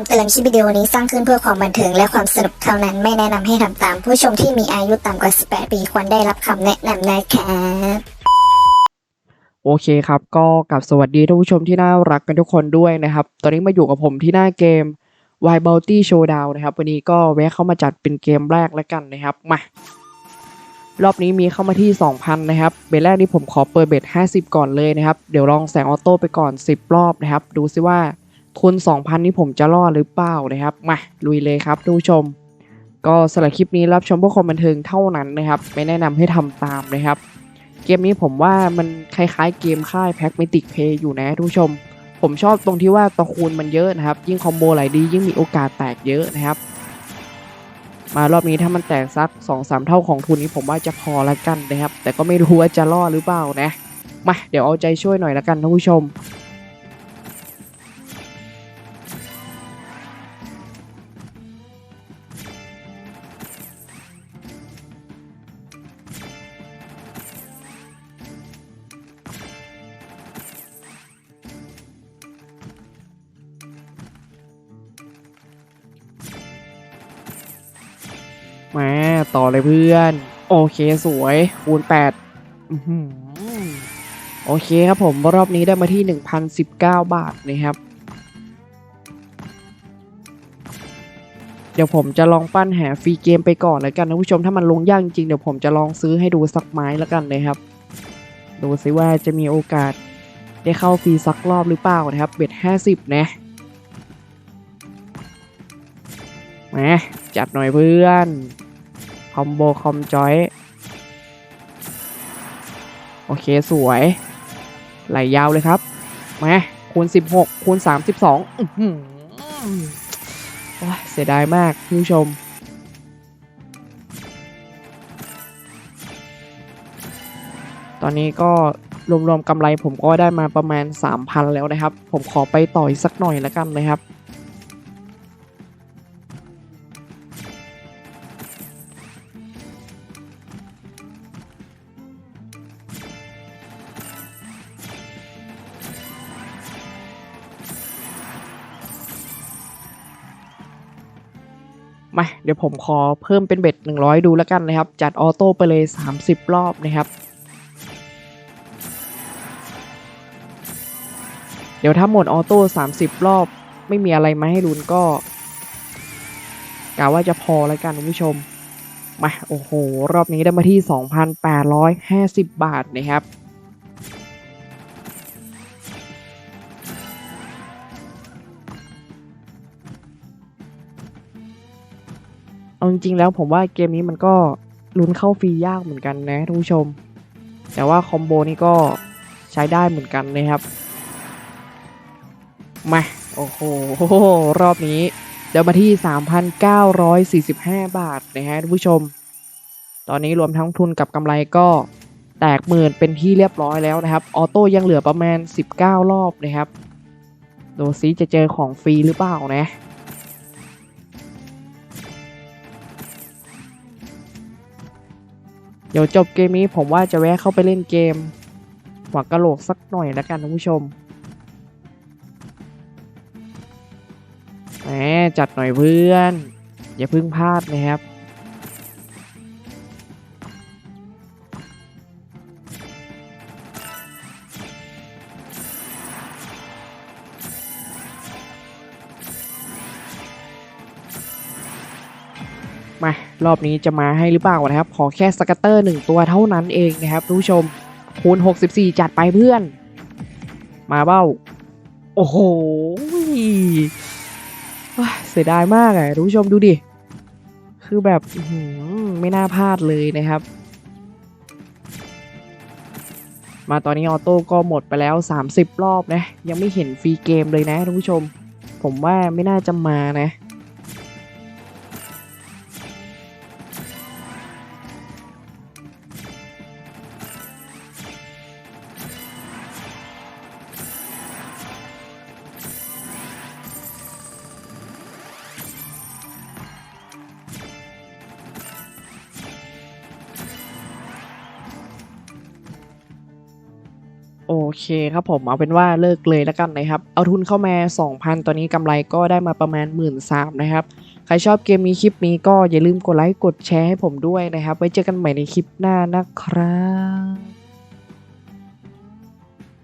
ำเตือนคลิปวิดีโอนี้สร้างขึ้นเพื่อความบันเทิงและความสนุกเท่านั้น ไม่แนะนำให้ทำตาม ผู้ชมที่มีอายุต่ำกว่า 18 ปีควรได้รับคำแนะนำนะครับโอเคครับ ก็กลับสวัสดีท่านผู้ชมที่น่ารักกันทุกคนด้วยนะครับ ตอนนี้มาอยู่กับผมที่หน้าเกม Wild Bounty Showdown นะครับ วันนี้ก็แวะเข้ามาจัดเป็นเกมแรกแล้วกันนะครับมารอบนี้มีเข้ามาที่ 2,000 นะครับ เบทแรกนี้ผมขอเปิดเบท50 ก่อนเลยนะครับ เดี๋ยวลองแสงออโต้ไปก่อน 10 รอบนะครับ ดูซิว่า ทุน 2,000 นี้ผมจะรอดหรือเปล่านะครับ มาลุยเลยครับท่านผู้ชม ก็สำหรับคลิปนี้รับชมเพื่อความบันเทิงเท่านั้นนะครับ ไม่แนะนำให้ทำตามนะครับ เกมนี้ผมว่ามันคล้ายๆเกมค่าย Pragmatic Play อยู่นะทุกผู้ชม ผมชอบตรงที่ว่าตะคูณมันเยอะนะครับ ยิ่งคอมโบไหลดียิ่งมีโอกาสแตกเยอะนะครับ มารอบนี้ถ้ามันแตกสัก 2-3 เท่าของทุนนี้ผมว่าจะพอละกันนะครับ แต่ก็ไม่รู้ว่าจะรอดหรือเปล่านะมาเดี๋ยวเอาใจช่วยหน่อยละกันท่านผู้ชม มาต่อเลยเพื่อน โอเคสวยคูณ8อื้อหือโอเคครับผมรอบนี้ได้มาที่ 1,019 บาทนะครับ เดี๋ยวผมจะลองปั้นแหาฟรีเกมไปก่อนแล้วกันนะผู้ชมถ้ามันลงยากจริงเดี๋ยวผมจะลองซื้อให้ดูสักไม้แล้วกันเลยครับ ดูซิว่าจะมีโอกาสได้เข้าฟรีสักรอบหรือเปล่านะครับ เบ็ด50 นะมาจัดหน่อยเพื่อน คอมโบคอมจอย โอเคสวย ไหลยาวเลยครับมาคูณ 16 คูณ 32อื้อหือโอ้ยเสียดายมากคุณผู้ชม ตอนนี้ก็รวมๆกำไรผมก็ได้มาประมาณ 3,000 แล้วนะครับ ผมขอไปต่ออีกสักหน่อยแล้วกันนะครับ มาเดี๋ยวผมขอเพิ่มเป็นเบ็ด 100 ดูแล้วกันนะครับ จัดออโต้ไปเลย 30 รอบนะครับ เดี๋ยวถ้าหมดออโต้ 30 รอบ ไม่มีอะไรมาให้ลุ้นก็กะว่าจะพอแล้วกันคุณผู้ชม มา โอ้โห รอบนี้ได้มาที่ 2,850 บาทนะครับ เอาจริงๆแล้วผมว่าเกมนี้มันก็ลุ้นเข้าฟรียากเหมือนกันนะท่านผู้ชม แต่ว่าคอมโบนี่ก็ใช้ได้เหมือนกันนะครับ มา โอ้โห รอบนี้เดี๋ยวมาที่ 3,945 บาทนะฮะท่านผู้ชม ตอนนี้รวมทั้งทุนกับกำไรก็แตกหมื่นเป็นที่เรียบร้อยแล้วนะครับ ออโต้ยังเหลือประมาณ 19 รอบนะครับ ดูซิจะเจอของฟรีหรือเปล่านะ เดี๋ยวจบเกมนี้ผมว่าจะแวะเข้าไปเล่นเกม หัวกะโหลกสักหน่อยแล้วกันท่านผู้ชมแหมจัดหน่อยเพื่อน อย่าเพิ่งพลาดนะครับ มารอบนี้จะมาให้หรือเปล่านะครับ ขอแค่สกัตเตอร์หนึ่งตัวเท่านั้นเองนะครับทุกผู้ชมคูณ 64 จัดไปเพื่อน มาเบ้า โอ้โหเสียดายมากอะทุกผู้ชมดูดิ คือแบบไม่น่าพลาดเลยนะครับ มาตอนนี้ออโต้ก็หมดไปแล้ว 30 รอบนะ ยังไม่เห็นฟรีเกมเลยนะทุกผู้ชม ผมว่าไม่น่าจะมานะ โอเคครับผมเอาเป็นว่าเลิกเลยแล้วกันนะครับ เอาทุนเข้ามา 2,000 ตอนนี้กำไรก็ได้มาประมาณ 1 3ื่นนะครับ ใครชอบเกมนี้คลิปนี้ก็อย่าลืมกดไลค์กดแชร์ให้ผมด้วยนะครับ ไว้เจอกันใหม่ในคลิปหน้านะครับ